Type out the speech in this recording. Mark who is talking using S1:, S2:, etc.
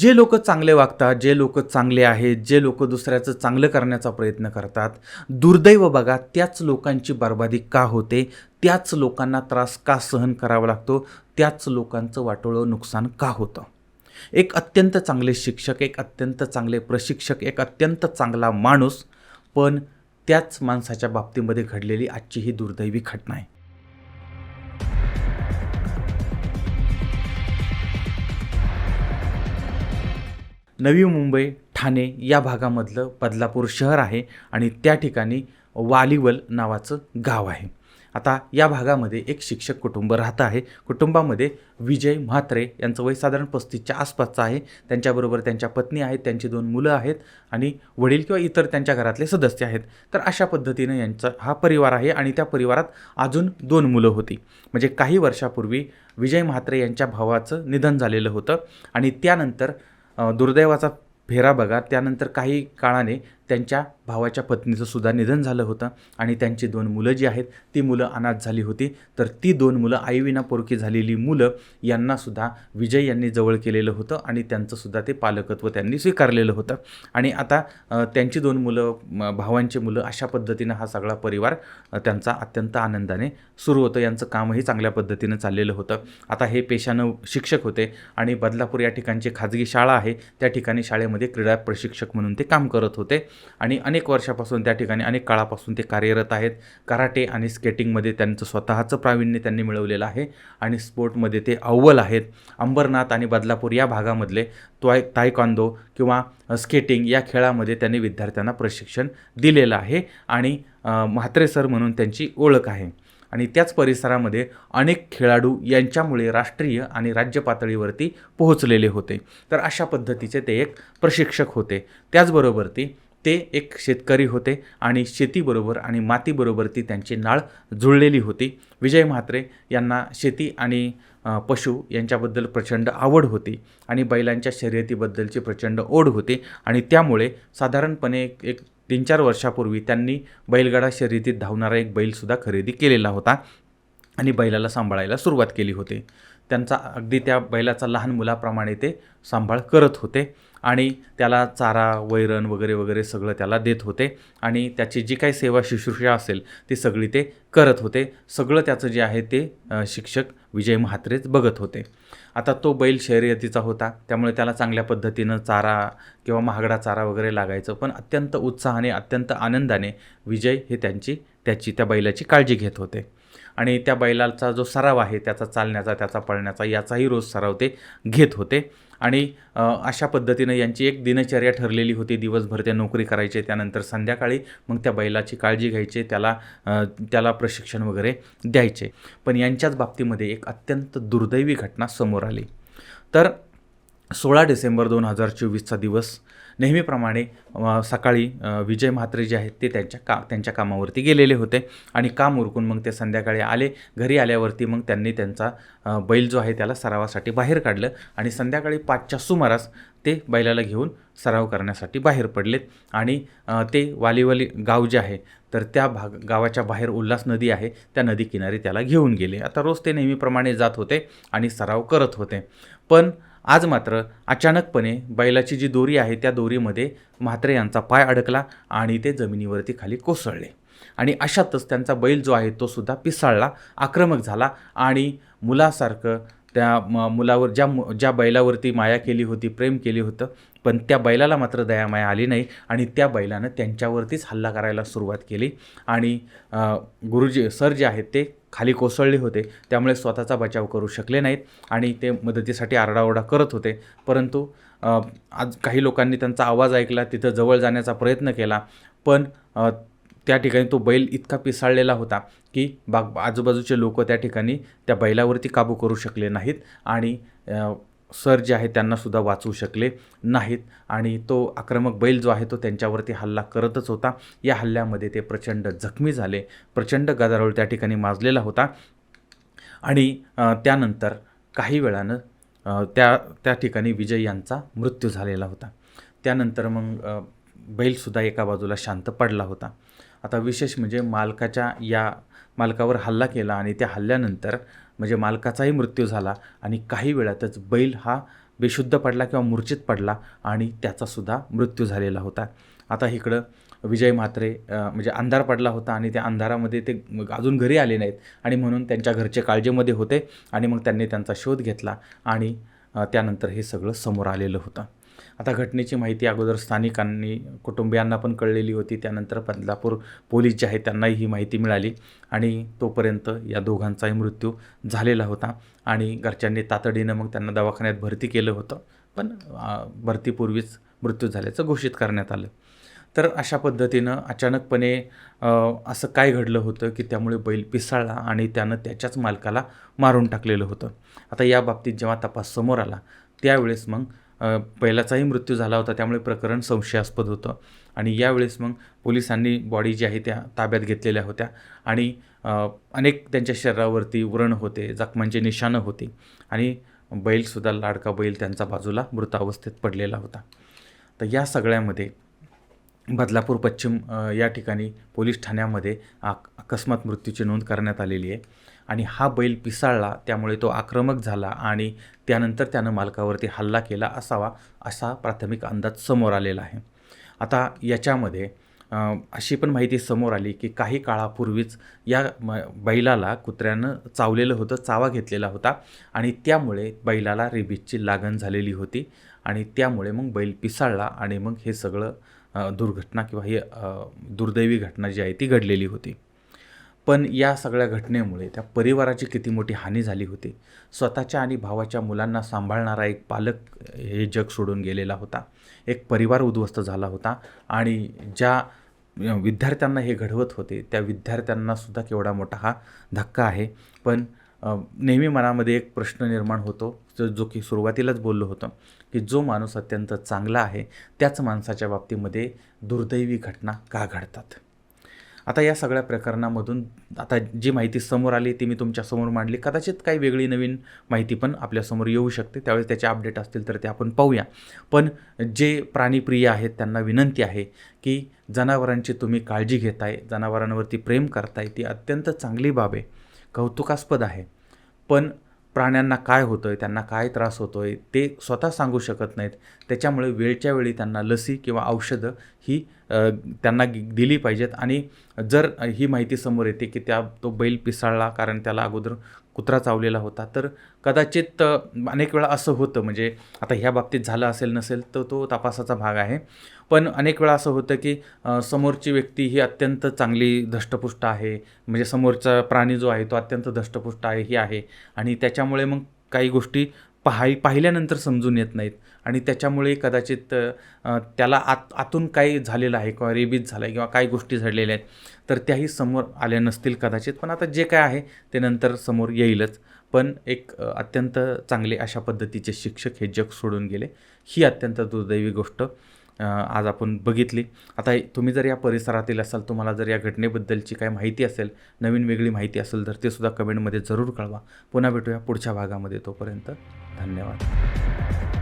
S1: जे लोक चांगले वागतात जे लोक चांगले आहेत जे लोक दुसऱ्याचं चांगलं करण्याचा प्रयत्न करतात दुर्दैव बघा त्याच लोकांची बर्बादी का होते? त्याच लोकांना त्रास का सहन करावा लागतो? त्याच लोकांचं वाटोळं नुकसान का होतं? एक अत्यंत चांगले शिक्षक एक अत्यंत चांगले प्रशिक्षक एक अत्यंत चांगला माणूस पण त्याच माणसाच्या बाबतीमध्ये घडलेली आजची ही दुर्दैवी घटना आहे. नवी मुंबई ठाणे या भागामधलं बदलापूर शहर आहे आणि त्या ठिकाणी वालिवल नावाचं गाव आहे. आता या भागामध्ये एक शिक्षक कुटुंब राहतं आहे. कुटुंबामध्ये विजय म्हात्रे यांचं वय साधारण पस्तीसच्या आसपासचं आहे. त्यांच्याबरोबर त्यांच्या पत्नी आहेत त्यांची दोन मुलं आहेत आणि वडील किंवा इतर त्यांच्या घरातले सदस्य आहेत. तर अशा पद्धतीनं यांचा हा परिवार आहे आणि त्या परिवारात अजून दोन मुलं होती. म्हणजे काही वर्षापूर्वी विजय म्हात्रे यांच्या भावाचं निधन झालेलं होतं आणि त्यानंतर दुर्दैवाचा फेरा बघा. त्यानंतर काही काळाने त्यांच्या भावाच्या पत्नीचं सुद्धा निधन झालं होतं आणि त्यांची दोन मुलं जी आहेत ती मुलं अनाथ झाली होती. तर ती दोन मुलं आईविना पोरकी झालेली मुलं यांनासुद्धा विजय यांनी जवळ केलेलं होतं आणि त्यांचंसुद्धा ते पालकत्व त्यांनी स्वीकारलेलं होतं. आणि आता त्यांची दोन मुलं भावांची मुलं अशा पद्धतीनं हा सगळा परिवार त्यांचा अत्यंत आनंदाने सुरू होतं. यांचं कामही चांगल्या पद्धतीनं चाललेलं होतं. आता हे पेशानं शिक्षक होते आणि बदलापूर या ठिकाणची खाजगी शाळा आहे. त्या ठिकाणी शाळेमध्ये क्रीडा प्रशिक्षक म्हणून ते काम करत होते. आणि अनेक वर्षापासून त्या ठिकाणी अनेक काळापासून ते कार्यरत आहेत. कराटे आणि स्केटिंगमध्ये त्यांचं स्वतःचं प्रावीण्य त्यांनी मिळवलेलं आहे आणि स्पोर्टमध्ये ते अव्वल आहेत. अंबरनाथ आणि बदलापूर या भागामधले त्वाय तायकांदो किंवा स्केटिंग या खेळामध्ये त्यांनी विद्यार्थ्यांना प्रशिक्षण दिलेलं आहे आणि म्हात्रे सर म्हणून त्यांची ओळख आहे. आणि त्याच परिसरामध्ये अनेक खेळाडू यांच्यामुळे राष्ट्रीय आणि राज्य पातळीवरती पोहोचलेले होते. तर अशा पद्धतीचे ते एक प्रशिक्षक होते. त्याचबरोबर ती ते एक शेतकरी होते आणि शेतीबरोबर आणि मातीबरोबर ती त्यांची नाळ जुळलेली होती. विजय म्हात्रे यांना शेती आणि पशु यांच्याबद्दल प्रचंड आवड होती आणि बैलांच्या शर्यतीबद्दलची प्रचंड ओढ होती आणि त्यामुळे साधारणपणे एक एक तीन चार वर्षापूर्वी त्यांनी बैलगाडा शर्यतीत धावणारा एक बैलसुद्धा खरेदी केलेला होता आणि बैलाला सांभाळायला सुरुवात केली होती. त्यांचा अगदी त्या बैलाचा लहान मुलाप्रमाणे ते सांभाळ करत होते. आणि त्याला चारा वैरण वगैरे वगैरे सगळं त्याला देत होते. आणि त्याची जी काही सेवा शुश्रूषा असेल ती सगळी ते करत होते. सगळं त्याचं जे आहे ते शिक्षक विजय म्हात्रेच बघत होते. आता तो बैल शर्यतीचा होता. त्यामुळे त्याला चांगल्या पद्धतीनं चारा किंवा महागडा चारा वगैरे लागायचं. पण अत्यंत उत्साहाने अत्यंत आनंदाने विजय हे त्यांची त्याची त्या बैलाची काळजी घेत होते. आणि त्या बैलाचा जो सराव आहे त्याचा चालण्याचा त्याचा पळण्याचा याचाही रोज सराव ते घेत होते. आणि अशा पद्धतीनं यांची एक दिनचर्या ठरलेली होती. दिवसभर ते नोकरी करायचे त्यानंतर संध्याकाळी मग त्या बैलाची काळजी घ्यायचे त्याला त्याला प्रशिक्षण वगैरे द्यायचे. पण यांच्याच बाबतीमध्ये एक अत्यंत दुर्दैवी घटना समोर आली. तर सोळा डिसेंबर दोन हजार चोवीसचा दिवस. नेहमीप्रमाणे सकाळी विजय म्हात्रे जे आहेत ते त्यांच्या का त्यांच्या कामावरती गेलेले होते आणि काम उरकून मग ते संध्याकाळी आले. घरी आल्यावरती मग त्यांनी त्यांचा बैल जो आहे त्याला सरावासाठी बाहेर काढलं आणि संध्याकाळी पाचच्या सुमारास ते बैलाला घेऊन सराव करण्यासाठी बाहेर पडलेत आणि ते वालीवाली गाव जे आहे तर त्या भाग गावाच्या बाहेर उल्हास नदी आहे त्या नदीकिनारी त्याला घेऊन गेले. आता रोज ते नेहमीप्रमाणे जात होते आणि सराव करत होते. पण आज मात्र अचानकपणे बैलाची जी दोरी आहे त्या दोरीमध्ये म्हात्रे यांचा पाय अडकला आणि ते जमिनीवरती खाली कोसळले. आणि अशातच त्यांचा बैल जो आहे तो सुद्धा पिसाळला आक्रमक झाला आणि मुलासारखं त्या म मुलावर ज्या मु ज्या बैलावरती माया केली होती प्रेम केली होतं पण त्या बैलाला मात्र दयामाया आली नाही आणि त्या बैलानं त्यांच्यावरतीच हल्ला करायला सुरुवात केली. आणि गुरुजी सर जे आहेत ते खाली कोसळले होते. त्यामुळे स्वतःचा बचाव करू शकले नाहीत आणि ते मदतीसाठी आरडाओरडा करत होते. परंतु आज काही लोकांनी त्यांचा आवाज ऐकला तिथं जवळ जाण्याचा प्रयत्न केला. पण त्या ठिकाणी तो बैल इतका पिसाळलेला होता की बाग आजूबाजूचे लोक त्या ठिकाणी त्या बैलावरती काबू करू शकले नाहीत. आणि सर जे आहे त्यांनासुद्धा वाचवू शकले नाहीत. आणि तो आक्रमक बैल जो आहे तो त्यांच्यावरती हल्ला करतच होता. या हल्ल्यामध्ये ते प्रचंड जखमी झाले. प्रचंड गदारोळ त्या ठिकाणी माजलेला होता. आणि त्यानंतर काही वेळानं त्या त्या ठिकाणी विजय यांचा मृत्यू झालेला होता. त्यानंतर मग बैलसुद्धा एका बाजूला शांत पडला होता. आता विशेष म्हणजे मालकाच्या या मालकावर हल्ला केला आणि त्या हल्ल्यानंतर म्हणजे मालकाचाही मृत्यू झाला आणि काही वेळातच बैल हा बेशुद्ध पडला किंवा मूर्छित पडला आणि त्याचासुद्धा मृत्यू झालेला होता. आता इकडं विजय म्हात्रे म्हणजे अंधार पडला होता आणि त्या अंधारामध्ये ते अजून घरी आले नाहीत आणि म्हणून त्यांच्या घरचे काळजीमध्ये होते आणि मग त्यांनी त्यांचा शोध घेतला आणि त्यानंतर हे सगळं समोर आलेलं होतं. आता घटनेची माहिती अगोदर स्थानिकांनी कुटुंबियांना पण कळलेली होती. त्यानंतर बदलापूर पोलीस जे आहेत त्यांनाही ही माहिती मिळाली आणि तोपर्यंत या दोघांचाही मृत्यू झालेला होता आणि घरच्यांनी तातडीनं मग त्यांना दवाखान्यात भरती केलं होतं. पण भरतीपूर्वीच मृत्यू झाल्याचं घोषित करण्यात आलं. तर अशा पद्धतीनं अचानकपणे असं काय घडलं होतं की त्यामुळे बैल पिसाळला आणि त्यानं त्याच्याच मालकाला मारून टाकलेलं होतं? आता या बाबतीत जेव्हा तपास समोर आला त्यावेळेस मग पहिलाचाही मृत्यू झाला होता त्यामुळे प्रकरण संशयास्पद होतं. आणि यावेळेस मग पोलिसांनी बॉडी जी आहे त्या ताब्यात घेतलेल्या होत्या. आणि अनेक त्यांच्या शरीरावरती व्रण होते जखमांचे निशाणं होते. आणि बैलसुद्धा लाडका बैल त्यांचा बाजूला मृतावस्थेत पडलेला होता. तर या सगळ्यामध्ये बदलापूर पश्चिम या ठिकाणी पोलीस ठाण्यामध्ये आक अकस्मात मृत्यूची नोंद करण्यात आलेली आहे. आणि हा बैल पिसाळला त्यामुळे तो आक्रमक झाला आणि त्यानंतर त्यानं मालकावरती हल्ला केला असावा असा प्राथमिक अंदाज समोर आलेला आहे. आता याच्यामध्ये अशी पण माहिती समोर आली की काही काळापूर्वीच या म बैलाला कुत्र्यानं चावलेलं होतं चावा घेतलेला होता आणि त्यामुळे बैलाला रेबीजची लागण झालेली होती आणि त्यामुळे मग बैल पिसाळला आणि मग हे सगळं दुर्घटना किंवा ही दुर्दैवी घटना जी आहे ती घडलेली होती. पण या सगळ्या घटनेमुळे त्या परिवाराची किती मोठी हानी झाली होती. स्वतःच्या आणि भावाच्या मुलांना सांभाळणारा एक पालक हे जग सोडून गेलेला होता. एक परिवार उद्ध्वस्त झाला होता आणि ज्या विद्यार्थ्यांना हे घडवत होते त्या विद्यार्थ्यांनासुद्धा केवढा मोठा हा धक्का आहे. पण नेहमी मनामध्ये एक प्रश्न निर्माण होतो जो जो की सुरुवातीलाच बोललो होतं की जो माणूस अत्यंत चांगला आहे त्याच माणसाच्या बाबतीमध्ये दुर्दैवी घटना का घडतात? आता या सगळ्या प्रकरणामधून आता जी माहिती समोर आली ती मी तुमच्यासमोर मांडली. कदाचित काही वेगळी नवीन माहिती पण आपल्यासमोर येऊ शकते. त्यावेळेस त्याचे अपडेट असतील तर ते आपण पाहूया. पण जे प्राणीप्रिय आहेत त्यांना विनंती आहे की जनावरांची तुम्ही काळजी घेताय जनावरांवरती प्रेम करताय ती अत्यंत चांगली बाब आहे. कौतुकास्पद आहे. पण प्राण्यांना काय होतं आहे त्यांना काय त्रास होतो आहे ते स्वतः सांगू शकत नाहीत. त्याच्यामुळे वेळच्या वेळी त्यांना लसी किंवा औषधं ही त्यांना दिली पाहिजेत. आणि जर ही माहिती समोर येते की त्या तो बैल पिसाळला कारण त्याला अगोदर कुत्रा चावलेला होता. तर कदाचित अनेक वेळा असं होतं. म्हणजे आता ह्या बाबतीत झालं असेल नसेल तर तो तपासाचा भाग आहे. पण अनेक वेळा असं होतं की समोरची व्यक्ती ही अत्यंत चांगली धष्टपुष्ट आहे. म्हणजे समोरचा प्राणी जो आहे तो अत्यंत धष्टपुष्ट आहे ही आहे. आणि त्याच्यामुळे मग काही गोष्टी पाहाय पाहिल्यानंतर समजून येत नाहीत. आणि त्याच्यामुळे कदाचित त्याला आत आतून काही झालेलं आहे किंवा रेबीज झालं आहे किंवा काही गोष्टी घडलेल्या आहेत तर त्याही समोर आल्या नसतील कदाचित. पण आता जे काय आहे ते नंतर समोर येईलच. पण एक अत्यंत चांगले अशा पद्धतीचे शिक्षक हे जग सोडून गेले. ही अत्यंत दुर्दैवी गोष्ट आज आपण बघितली. आता तुम्ही जर या परिसरातील असाल तुम्हाला जर या घटनेबद्दलची काही माहिती असेल नवीन वेगळी माहिती असेल तर ते सुद्धा कमेंटमध्ये जरूर कळवा. पुन्हा भेटूया पुढच्या भागामध्ये तोपर्यंत. धन्यवाद.